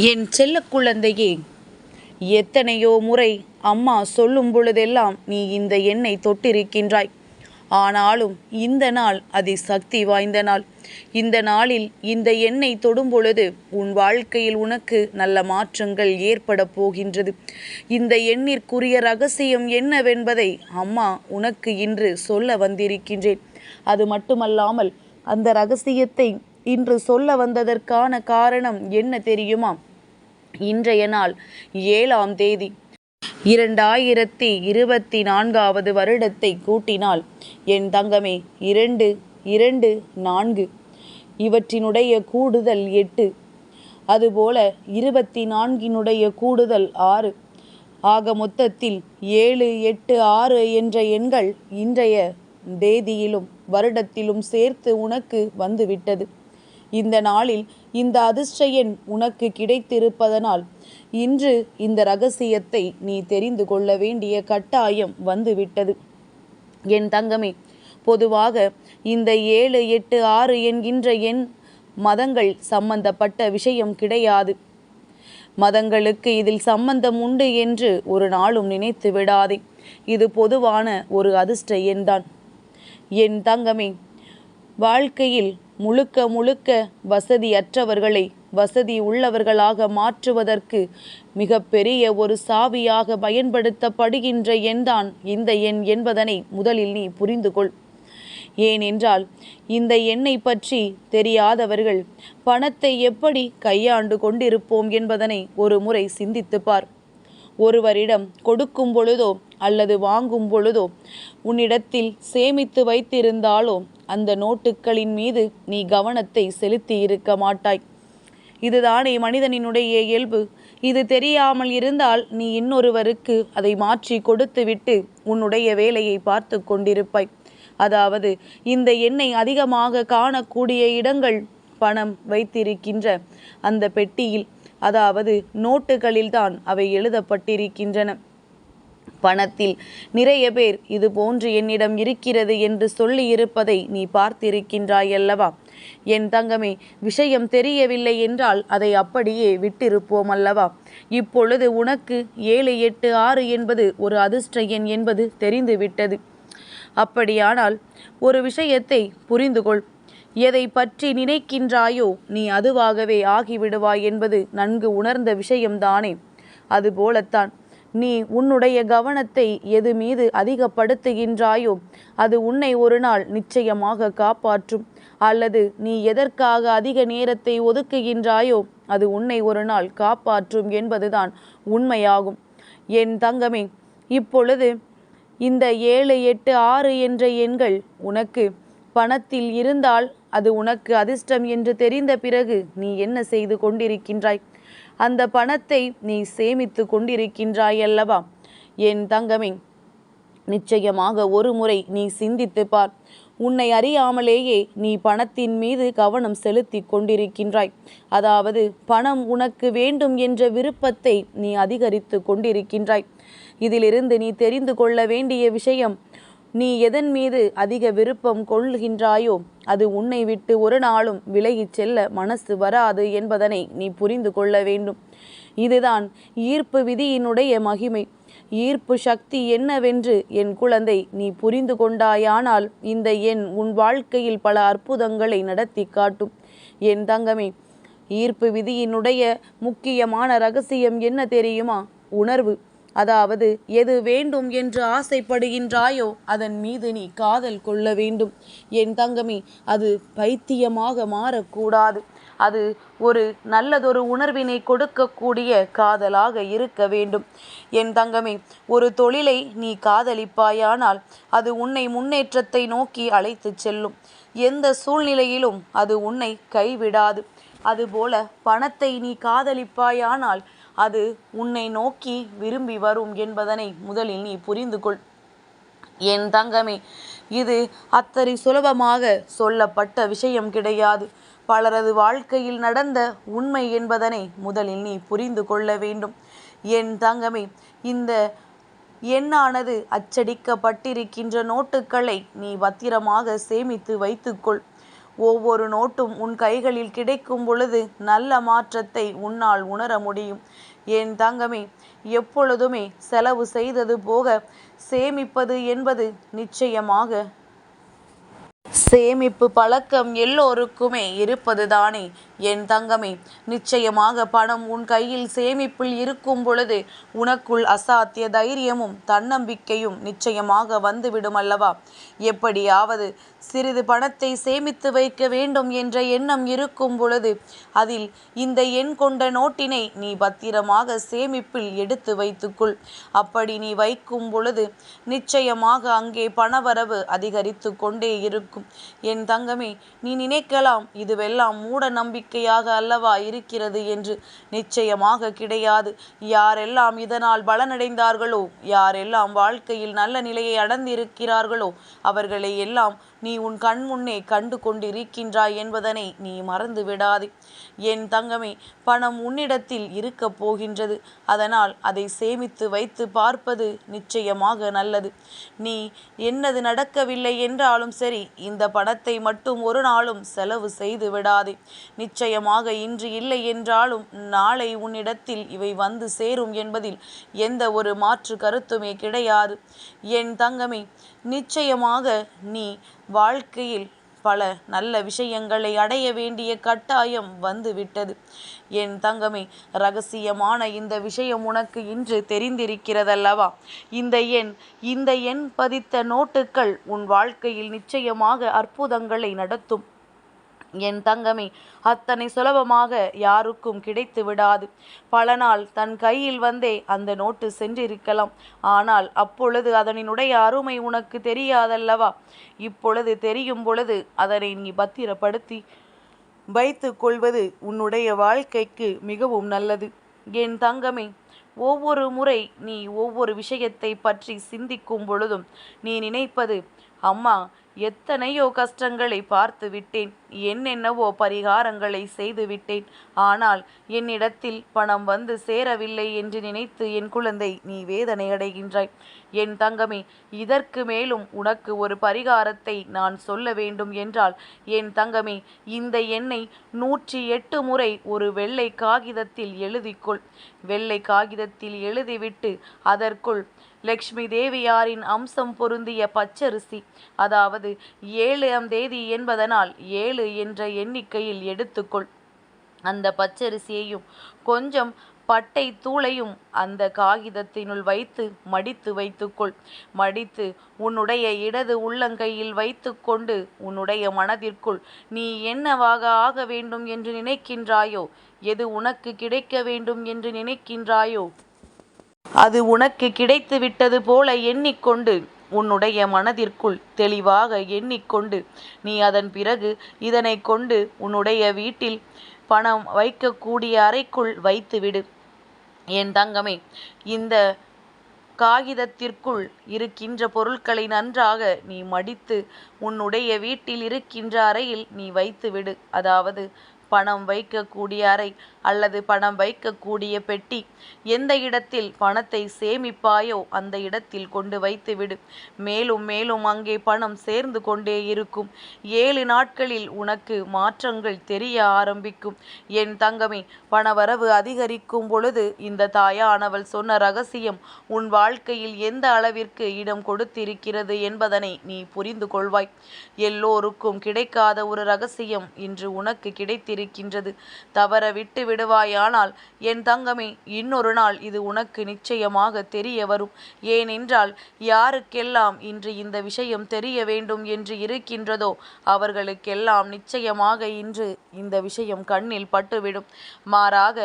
என் செல்ல குழந்தையே எத்தனையோ முறை அம்மா சொல்லும் பொழுதெல்லாம் நீ இந்த எண்ணை தொட்டிருக்கின்றாய். ஆனாலும் இந்த நாள் அதி சக்தி வாய்ந்த நாள். இந்த நாளில் இந்த எண்ணெய் தொடும் பொழுது உன் வாழ்க்கையில் உனக்கு நல்ல மாற்றங்கள் ஏற்பட போகின்றது. இந்த எண்ணிற்குரிய ரகசியம் என்னவென்பதை அம்மா உனக்கு இன்று சொல்ல வந்திருக்கின்றேன். அது மட்டுமல்லாமல் அந்த ரகசியத்தை இன்று சொல்ல வந்ததற்கான காரணம் என்ன தெரியுமா? இன்றைய நாள் ஏழாம் தேதி. இரண்டாயிரத்தி இருபத்தி நான்காவது வருடத்தை கூட்டினால் என் தங்கமே இரண்டு இரண்டு நான்கு. இவற்றினுடைய கூடுதல் எட்டு. அதுபோல இருபத்தி நான்கினுடைய கூடுதல் ஆறு. ஆக மொத்தத்தில் ஏழு எட்டு ஆறு என்ற எண்கள் இன்றைய தேதியிலும் வருடத்திலும் சேர்த்து உனக்கு வந்துவிட்டது. இந்த நாளில் இந்த அதிர்ஷ்ட எண் உனக்கு கிடைத்திருப்பதனால் இன்று இந்த ரகசியத்தை நீ தெரிந்து கொள்ள வேண்டிய கட்டாயம் வந்துவிட்டது. என் தங்கமே பொதுவாக இந்த ஏழு எட்டு ஆறு என்கின்ற எண் மதங்கள் சம்பந்தப்பட்ட விஷயம் கிடையாது. மதங்களுக்கு இதில் சம்பந்தம் உண்டு என்று ஒரு நாளும் நினைத்து விடாதே. இது பொதுவான ஒரு அதிர்ஷ்ட எண்தான் என் தங்கமே வாழ்க்கையில் முழுக்க முழுக்க வசதியற்றவர்களை வசதி உள்ளவர்களாக மாற்றுவதற்கு மிக பெரிய ஒரு சாவியாக பயன்படுத்தப்படுகின்ற எண்தான் இந்த எண் என்பதனை முதலில் நீ புரிந்து கொள் ஏனென்றால் இந்த எண்ணை பற்றி தெரியாதவர்கள் பணத்தை எப்படி கையாண்டு கொண்டிருப்போம் என்பதனை ஒரு முறை சிந்தித்து பார். ஒருவரிடம் கொடுக்கும் பொழுதோ அல்லது வாங்கும் பொழுதோ உன்னிடத்தில் சேமித்து வைத்திருந்தாலோ அந்த நோட்டுகளின் மீது நீ கவனத்தை செலுத்தி இருக்க மாட்டாய். இதுதானே மனிதனினுடைய இயல்பு. இது தெரியாமல் இருந்தால் நீ இன்னொருவருக்கு அதை மாற்றி கொடுத்துவிட்டு உன்னுடைய வேலையை பார்த்து கொண்டிருப்பாய். அதாவது இந்த எண்ணை அதிகமாக காணக்கூடிய இடங்கள் பணம் வைத்திருக்கின்ற அந்த பெட்டியில் அதாவது நோட்டுகளில்தான் அவை எழுதப்பட்டிருக்கின்றன. பணத்தில் நிறைய பேர் இது போன்று என்னிடம் இருக்கிறது என்று சொல்லி இருப்பதை நீ பார்த்திருக்கின்றாயல்லவா? என் தங்கமே விஷயம் தெரியவில்லை என்றால் அதை அப்படியே விட்டிருப்போம் அல்லவா இப்பொழுது உனக்கு ஏழு எட்டு ஆறு என்பது ஒரு அதிர்ஷ்ட எண் என்பது தெரிந்துவிட்டது. அப்படியானால் ஒரு விஷயத்தை புரிந்துகொள். எதை பற்றி நினைக்கின்றாயோ நீ அதுவாகவே ஆகிவிடுவாய் என்பது நன்கு உணர்ந்த விஷயம்தானே. அதுபோலத்தான் நீ உன்னுடைய கவனத்தை எது மீது அதிகப்படுத்துகின்றாயோ அது உன்னை ஒரு நாள் நிச்சயமாக காப்பாற்றும். அல்லது நீ எதற்காக அதிக நேரத்தை ஒதுக்குகின்றாயோ அது உன்னை ஒரு நாள் காப்பாற்றும் என்பதுதான் உண்மையாகும். என் தங்கமே இப்பொழுது இந்த ஏழு எட்டு ஆறு என்ற எண்கள் உனக்கு பணத்தில் இருந்தால் அது உனக்கு அதிர்ஷ்டம் என்று தெரிந்த பிறகு நீ என்ன செய்து கொண்டிருக்கின்றாய்? அந்த பணத்தை நீ சேமித்து கொண்டிருக்கின்றாய் அல்லவா? என் தங்கமே நிச்சயமாக ஒரு முறை நீ சிந்தித்து பார். உன்னை அறியாமலேயே நீ பணத்தின் மீது கவனம் செலுத்தி கொண்டிருக்கின்றாய். அதாவது பணம் உனக்கு வேண்டும் என்ற விருப்பத்தை நீ அதிகரித்து கொண்டிருக்கின்றாய். இதிலிருந்து நீ தெரிந்து கொள்ள வேண்டிய விஷயம் நீ எதன் மீது அதிக விருப்பம் கொள்கின்றாயோ அது உன்னை விட்டு ஒரு நாளும் விலகிச் செல்ல மனசு வராது என்பதனை நீ புரிந்து கொள்ள வேண்டும். இதுதான் ஈர்ப்பு விதியினுடைய மகிமை. ஈர்ப்பு சக்தி என்னவென்று என் குழந்தை நீ புரிந்து கொண்டாயானால் இந்த எண் உன் வாழ்க்கையில் பல அற்புதங்களை நடத்தி காட்டும். என் தங்கமே ஈர்ப்பு விதியினுடைய முக்கியமான ரகசியம் என்ன தெரியுமா? உணர்வு. அதாவது எது வேண்டும் என்று ஆசைப்படுகின்றாயோ அதன் மீது நீ காதல் கொள்ள வேண்டும். என் தங்கமே அது பைத்தியமாக மாறக்கூடாது. அது ஒரு நல்லதொரு உணர்வினை கொடுக்கக்கூடிய காதலாக இருக்க வேண்டும். என் தங்கமே ஒரு தொழிலை நீ காதலிப்பாயானால் அது உன்னை முன்னேற்றத்தை நோக்கி அழைத்துச் செல்லும். எந்த சூழ்நிலையிலும் அது உன்னை கைவிடாது. அதுபோல பணத்தை நீ காதலிப்பாயானால் அது உன்னை நோக்கி விரும்பி வரும் என்பதனை முதலில் நீ புரிந்து கொள் என் தங்கமே இது அத்தனை சுலபமாக சொல்லப்பட்ட விஷயம் கிடையாது. பலரது வாழ்க்கையில் நடந்த உண்மை என்பதனை முதலில் நீ புரிந்து கொள்ள வேண்டும். என் தங்கமே இந்த எண்ணானது அச்சடிக்கப்பட்டிருக்கின்ற நோட்டுகளை நீ பத்திரமாக சேமித்து வைத்துக்கொள். ஒவ்வொரு நோட்டும் உன் கைகளில் கிடைக்கும் பொழுது நல்ல மாற்றத்தை உன்னால் உணர முடியும். என் தங்கமே எப்பொழுதுமே செலவு செய்தது போக சேமிப்பது என்பது நிச்சயமாக சேமிப்பு பழக்கம் எல்லோருக்குமே இருப்பது தானே என் தங்கமே நிச்சயமாக பணம் உன் கையில் சேமிப்பில் இருக்கும் பொழுது உனக்குள் அசாத்திய தைரியமும் தன்னம்பிக்கையும் நிச்சயமாக வந்துவிடும் அல்லவா? எப்படியாவது சிறிது பணத்தை சேமித்து வைக்க வேண்டும் என்ற எண்ணம் இருக்கும் பொழுது அதில் இந்த எண் கொண்ட நோட்டினை நீ பத்திரமாக சேமிப்பில் எடுத்து வைத்துக்கொள். அப்படி நீ வைக்கும் பொழுது நிச்சயமாக அங்கே பணவரவு அதிகரித்து கொண்டே இருக்கும். என் தங்கமே நீ நினைக்கலாம் இதுவெல்லாம் மூட நம்பிக்கையாக அல்லவா இருக்கிறது என்று நிச்சயமாக கிடையாது. யாரெல்லாம் இதனால் பலனடைந்தார்களோ யாரெல்லாம் வாழ்க்கையில் நல்ல நிலையை அடைந்திருக்கிறார்களோ அவர்களை எல்லாம் நீ உன் கண் முன்னே கண்டு கொண்டிருக்கின்றாய் என்பதனை நீ மறந்து விடாதே. என் தங்கமே பணம் உன்னிடத்தில் இருக்கப் போகின்றது. அதனால் அதை சேமித்து வைத்து பார்ப்பது நிச்சயமாக நல்லது. நீ என்னது நடக்கவில்லை என்றாலும் சரி இந்த பணத்தை மட்டும் ஒரு நாளும் செலவு செய்து விடாதே. நிச்சயமாக இன்று இல்லை என்றாலும் நாளை உன்னிடத்தில் இவை வந்து சேரும் என்பதில் எந்த ஒரு மாற்று கருத்துமே கிடையாது. என் தங்கமே நிச்சயமாக நீ வாழ்க்கையில் பல நல்ல விஷயங்களை அடைய வேண்டிய கட்டாயம் வந்துவிட்டது. என் தங்கமே ரகசியமான இந்த விஷயம் உனக்கு இன்று தெரிந்திருக்கிறதல்லவா? இந்த எண் இந்த எண் பதித்த நோட்டுகள் உன் வாழ்க்கையில் நிச்சயமாக அற்புதங்களை நடத்தும். என் தங்கமே அத்தனை சுலபமாக யாருக்கும் கிடைத்து விடாது. பல நாள் தன் கையில் வந்தே அந்த நோட்டு சென்றிருக்கலாம். ஆனால் அப்பொழுது அதனினுடைய அருமை உனக்கு தெரியாதல்லவா? இப்பொழுது தெரியும் பொழுது அதனை நீ பத்திரப்படுத்தி வைத்து கொள்வது உன்னுடைய வாழ்க்கைக்கு மிகவும் நல்லது. என் தங்கமே ஒவ்வொரு முறை நீ ஒவ்வொரு விஷயத்தை பற்றி சிந்திக்கும் பொழுதும் நீ நினைப்பது அம்மா எத்தனையோ கஷ்டங்களை பார்த்து விட்டேன். என்னென்னவோ பரிகாரங்களை செய்து விட்டேன். ஆனால் என்னிடத்தில் பணம் வந்து சேரவில்லை என்று நினைத்து என் குழந்தை நீ வேதனை அடைகின்றாய். என் தங்கமே இதற்கு மேலும் உனக்கு ஒரு பரிகாரத்தை நான் சொல்ல வேண்டும் என்றால் என் தங்கமே இந்த எண்ணை நூற்றி எட்டு முறை ஒரு வெள்ளை காகிதத்தில் எழுதிக்கொள். வெள்ளை காகிதத்தில் எழுதிவிட்டு அதற்குள் லக்ஷ்மி தேவியாரின் அம்சம் பொருந்திய பச்சரிசி அதாவது ஏழாம் தேதி என்பதனால் ஏழு என்ற எண்ணிக்கையில் எடுத்துக்கொள். அந்த பச்சரிசியையும் கொஞ்சம் பட்டை தூளையும் அந்த காகிதத்தினுள் வைத்து மடித்து வைத்துக்கொள். மடித்து உன்னுடைய இடது உள்ளங்கையில் வைத்துக்கொண்டு உன்னுடைய மனதிற்குள் நீ என்னவாக ஆக வேண்டும் என்று நினைக்கின்றாயோ? எது உனக்கு கிடைக்க வேண்டும் என்று நினைக்கின்றாயோ? அது உனக்கு கிடைத்து விட்டது போல எண்ணிக்கொண்டு உன்னுடைய மனதிற்குள் தெளிவாக எண்ணிக்கொண்டு நீ அதன் பிறகு இதனை கொண்டு உன்னுடைய வீட்டில் பணம் வைக்கக்கூடிய அறைக்குள் வைத்துவிடு. என் தங்கமே இந்த காகிதத்திற்குள் இருக்கின்ற பொருட்களை நன்றாக நீ மடித்து உன்னுடைய வீட்டில் இருக்கின்ற அறையில் நீ வைத்துவிடு. அதாவது பணம் வைக்கக்கூடிய அறை அல்லது பணம் வைக்கக்கூடிய பெட்டி. எந்த இடத்தில் பணத்தை சேமிப்பாயோ அந்த இடத்தில் கொண்டு வைத்துவிடு. மேலும் மேலும் அங்கே பணம் சேர்ந்து கொண்டே இருக்கும். ஏழு நாட்களில் உனக்கு மாற்றங்கள் தெரிய ஆரம்பிக்கும். என் தங்கமே பணவரவு அதிகரிக்கும் பொழுது இந்த தாயானவள் சொன்ன ரகசியம் உன் வாழ்க்கையில் எந்த அளவிற்கு இடம் கொடுத்திருக்கிறது என்பதனை நீ புரிந்து கொள்வாய். எல்லோருக்கும் கிடைக்காத ஒரு ரகசியம் இன்று உனக்கு இருக்கின்றது. தவற விட்டு விடுவாயானால் என் தங்கமே இன்னொரு நாள் இது உனக்கு நிச்சயமாக தெரிய வரும். ஏனென்றால் யாருக்கெல்லாம் இன்று இந்த விஷயம் தெரிய வேண்டும் என்று இருக்கின்றதோ அவர்களுக்கெல்லாம் நிச்சயமாக இன்று இந்த விஷயம் கண்ணில் பட்டுவிடும். மாறாக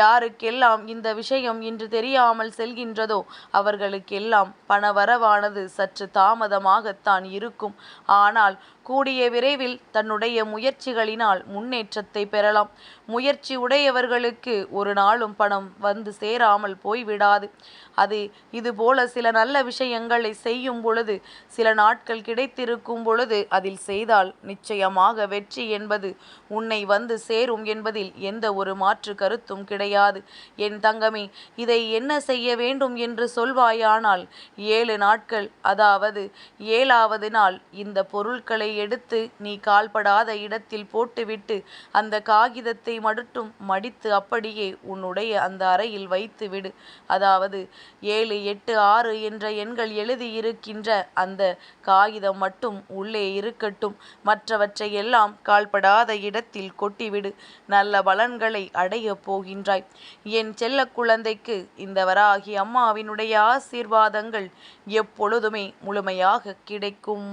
யாருக்கெல்லாம் இந்த விஷயம் இன்று தெரியாமல் செல்கின்றதோ அவர்களுக்கெல்லாம் பணவரவானது சற்று தாமதமாகத்தான் இருக்கும். ஆனால் கூடிய விரைவில் தன்னுடைய முயற்சிகளினால் முன்னேற்றத்தை பெறலாம். முயற்சி உடையவர்களுக்கு ஒரு நாளும் பணம் வந்து சேராமல் போய்விடாது. அது இதுபோல சில நல்ல விஷயங்களை செய்யும் பொழுது சில நாட்கள் கிடைத்திருக்கும் பொழுது அதில் செய்தால் நிச்சயமாக வெற்றி என்பது உன்னை வந்து சேரும் என்பதில் எந்த ஒரு மாற்று கருத்தும் கிடையாது. என் தங்கமே இதை என்ன செய்ய வேண்டும் என்று சொல்வாயானால் ஏழு நாட்கள் அதாவது ஏழாவது நாள் இந்த பொருட்களை எடுத்து நீ கால்படாத இடத்தில் போட்டுவிட்டு அந்த காகிதத்தை மடுட்டும் மடித்து அப்படியே உன்னுடைய அந்த அறையில் வைத்து விடு அதாவது ஏழு எட்டு ஆறு என்ற எண்கள் எழுதியிருக்கின்ற அந்த காகிதம் மட்டும் உள்ளே இருக்கட்டும். மற்றவற்றை எல்லாம் கால்படாத இடத்தில் கொட்டிவிடு. நல்ல பலன்களை அடையப் போகின்றாய். என் செல்ல குழந்தைக்கு இந்த வராகி அம்மாவினுடைய ஆசீர்வாதங்கள் எப்பொழுதுமே முழுமையாக கிடைக்கும்.